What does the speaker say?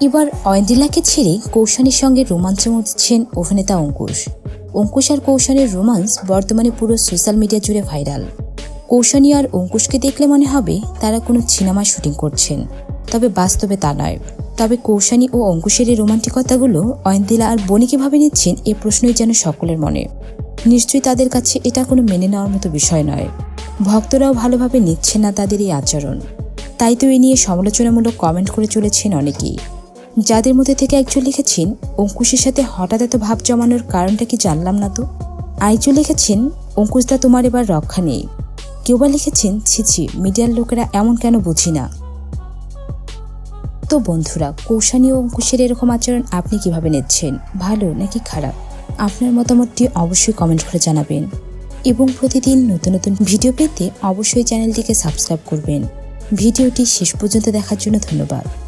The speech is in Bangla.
এবার অয়েন্দিলাকে ছেড়ে কৌশানীর সঙ্গে রোমাঞ্চে মধ্যেছেন অভিনেতা অঙ্কুশ। অঙ্কুশ আর কৌশানীর রোমান্স বর্তমানে পুরো সোশ্যাল মিডিয়া জুড়ে ভাইরাল। কৌশানী আর অঙ্কুশকে দেখলে মনে হবে তারা কোনো সিনেমায় শুটিং করছেন। তবে বাস্তবে তা নয়। তবে কৌশানী ও অঙ্কুশের এই রোমান্টিকতাগুলো অয়েন্দিলা আর বনি কীভাবে নিচ্ছেন এ প্রশ্নই যেন সকলের মনে। নিশ্চয়ই তাদের কাছে এটা কোনো মেনে নেওয়ার মতো বিষয় নয়। ভক্তরাও ভালোভাবে নিচ্ছেন না তাদের এই আচরণ। তাই তো এ নিয়ে সমালোচনামূলক কমেন্ট করে চলেছেন অনেকেই। যাদের মধ্যে থেকে একজন লিখেছেন, অঙ্কুশের সাথে হঠাৎ এত ভাব জমানোর কারণটা কি জানলাম না তো? আরেকজন লিখেছেন অঙ্কুশদা তোমার এবার রক্ষা নেই। কেউ বা লিখেছেন ছিছি মিডিয়ার লোকেরা এমন কেন বুঝি না? তো বন্ধুরা, কৌশানী ও অঙ্কুশের এরকম আচরণ আপনি কীভাবে নিচ্ছেন? ভালো নাকি খারাপ? আপনার মতামতটি অবশ্যই কমেন্ট করে জানাবেন। এবং প্রতিদিন নতুন নতুন ভিডিও পেতে অবশ্যই চ্যানেলটিকে সাবস্ক্রাইব করবেন। ভিডিওটি শেষ পর্যন্ত দেখার জন্য ধন্যবাদ।